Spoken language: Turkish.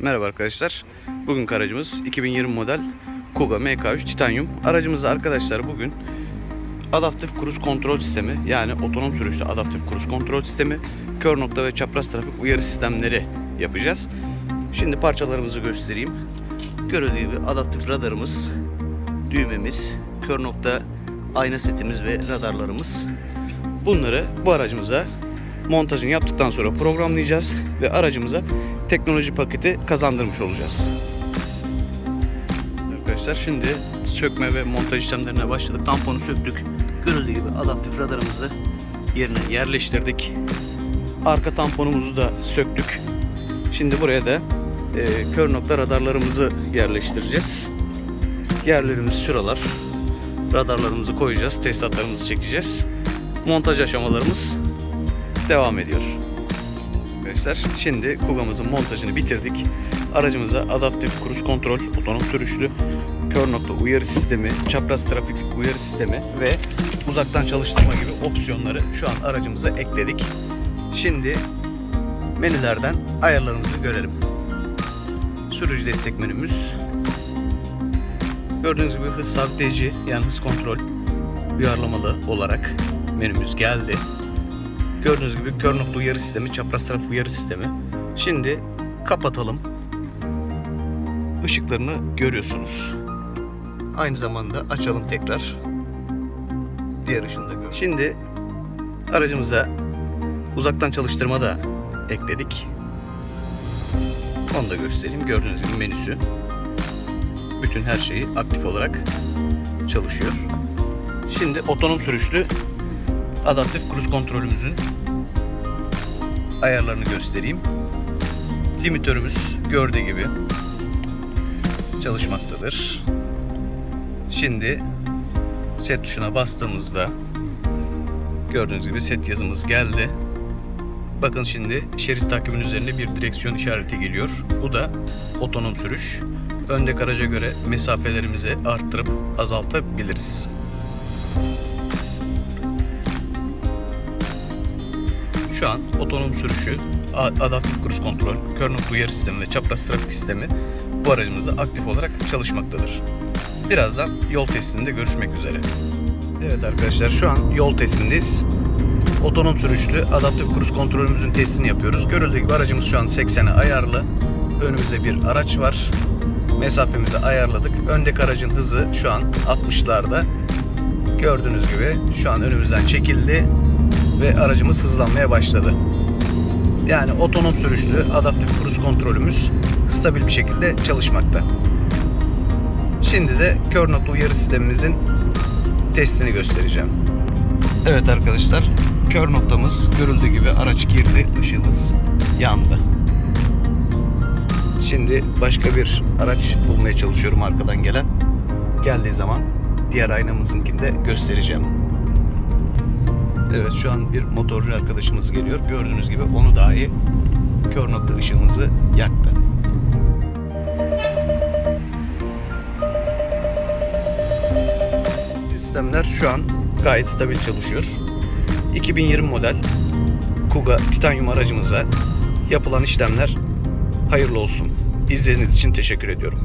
Merhaba arkadaşlar. Bugün aracımız 2020 model Kuga MK3 Titanium. Aracımızda arkadaşlar bugün adaptif cruise kontrol sistemi yani otonom sürüşlü adaptif cruise kontrol sistemi, kör nokta ve çapraz trafik uyarı sistemleri yapacağız. Şimdi parçalarımızı göstereyim. Görüldüğü gibi adaptif radarımız, düğmemiz, kör nokta ayna setimiz ve radarlarımız. Bunları bu aracımıza montajını yaptıktan sonra programlayacağız ve aracımıza teknoloji paketi kazandırmış olacağız. Arkadaşlar şimdi sökme ve montaj işlemlerine başladık. Tamponu söktük. Görüldüğü gibi adaptif radarımızı yerine yerleştirdik. Arka tamponumuzu da söktük. Şimdi buraya da e, kör nokta radarlarımızı yerleştireceğiz. Yerlerimiz şuralar. Radarlarımızı koyacağız. Tesisatlarımızı çekeceğiz. Montaj aşamalarımız devam ediyor. Arkadaşlar şimdi Kuga'mızın montajını bitirdik. Aracımıza adaptif cruise kontrol, otonom sürüşlü, kör nokta uyarı sistemi, çapraz trafik uyarı sistemi ve uzaktan çalıştırma gibi opsiyonları şu an aracımıza ekledik. Şimdi menülerden ayarlarımızı görelim. Sürücü destek menümüz. Gördüğünüz gibi hız sabitleyici yani hız kontrol uyarlamalı olarak menümüz geldi. Gördüğünüz gibi kör nokta uyarı sistemi, çapraz taraf uyarı sistemi. Şimdi kapatalım. Işıklarını görüyorsunuz. Aynı zamanda açalım tekrar. Diğer ışığını da gör. Şimdi aracımıza uzaktan çalıştırma da ekledik. Onu da göstereyim. Gördüğünüz gibi menüsü. Bütün her şeyi aktif olarak çalışıyor. Şimdi otonom sürüşlü adaptif cruise kontrolümüzün ayarlarını göstereyim. Limitörümüz gördüğü gibi çalışmaktadır. Şimdi set tuşuna bastığımızda gördüğünüz gibi set yazımız geldi. Bakın şimdi şerit takibinin üzerinde bir direksiyon işareti geliyor. Bu da otonom sürüş. Öndeki araca göre mesafelerimizi arttırıp azaltabiliriz. Şu an otonom sürüşü, adaptif cruise kontrol, kör nokta uyarı sistemi ve çapraz trafik sistemi bu aracımızda aktif olarak çalışmaktadır. Birazdan yol testinde görüşmek üzere. Evet arkadaşlar şu an yol testindeyiz. Otonom sürüşlü adaptif cruise kontrolümüzün testini yapıyoruz. Görüldüğü gibi aracımız şu an 80'e ayarlı. Önümüzde bir araç var. Mesafemizi ayarladık. Öndeki aracın hızı şu an 60'larda. Gördüğünüz gibi şu an önümüzden çekildi ve aracımız hızlanmaya başladı. Yani otonom sürüşlü adaptif cruise kontrolümüz stabil bir şekilde çalışmakta. Şimdi de kör nokta uyarı sistemimizin testini göstereceğim. Evet arkadaşlar, kör noktamız görüldüğü gibi araç girdi, ışığımız yandı. Şimdi başka bir araç bulmaya çalışıyorum arkadan gelen. Geldiği zaman diğer aynamızınkini de göstereceğim. Evet şu an bir motorcu arkadaşımız geliyor. Gördüğünüz gibi onu dahi kör nokta ışığımızı yaktı. Sistemler şu an gayet stabil çalışıyor. 2020 model Kuga Titanium aracımıza yapılan işlemler hayırlı olsun. İzlediğiniz için teşekkür ediyorum.